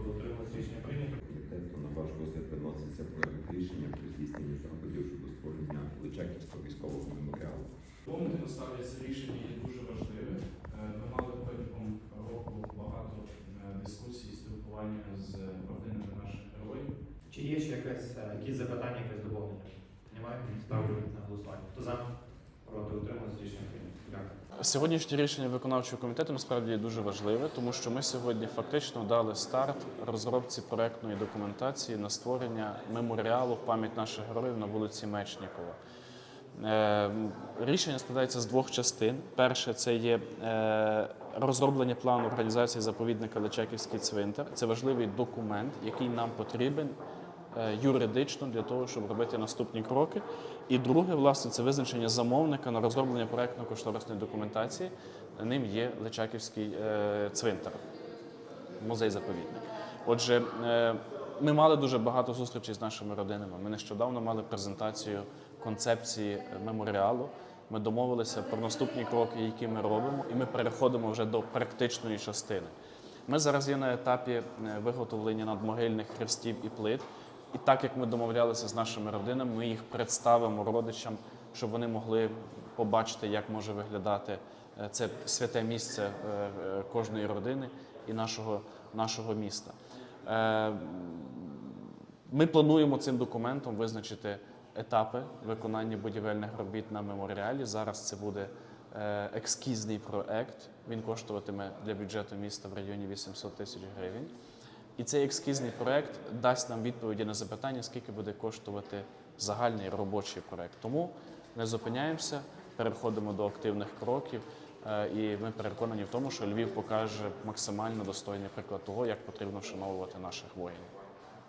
Проти утримались рішення прийнято. Комітету на ваш розгляд виноситься проект рішення про здійснення заходів щодо створення Личаківського військового меморіалу. Тому ставляться рішення є дуже важливе. Е, Ми мали протягом року багато е, дискусій, спілкування з родинами наших героїв. Чи є ще якесь, е, якісь запитання, якесь доповнення? Немає? Ставлю на голосування. Хто за? Проти утримались рішення прийнято. Дякую. Сьогоднішнє рішення виконавчого комітету насправді дуже важливе, тому що ми сьогодні фактично дали старт розробці проектної документації на створення меморіалу в пам'ять наших героїв на вулиці Мечнікова. Е, Рішення складається з двох частин. Перше це є е, розроблення плану організації заповідника Личаківський цвинтар. Це важливий документ, який нам потрібен юридично для того, щоб робити наступні кроки. І друге, власне, це визначення замовника на розроблення проектно-кошторисної документації. Ним є Личаківський е, цвинтар, музей заповідник. Отже, е, ми мали дуже багато зустрічей з нашими родинами. Ми нещодавно мали презентацію концепції е, меморіалу. Ми домовилися про наступні кроки, які ми робимо, і ми переходимо вже до практичної частини. Ми зараз є на етапі е, виготовлення надмогильних хрестів і плит. І так як ми домовлялися з нашими родинами, ми їх представимо родичам, щоб вони могли побачити, як може виглядати е, це святе місце е, е, кожної родини і нашого, нашого міста. Ми плануємо цим документом визначити етапи виконання будівельних робіт на меморіалі. Зараз це буде е, ескізний проект. Він коштуватиме для бюджету міста в районі 800 тисяч гривень. І цей ескізний проект дасть нам відповіді на запитання, скільки буде коштувати загальний робочий проект. Тому не зупиняємося, переходимо до активних кроків. е, І ми переконані в тому, що Львів покаже максимально достойний приклад того, як потрібно вшановувати наших воїнів.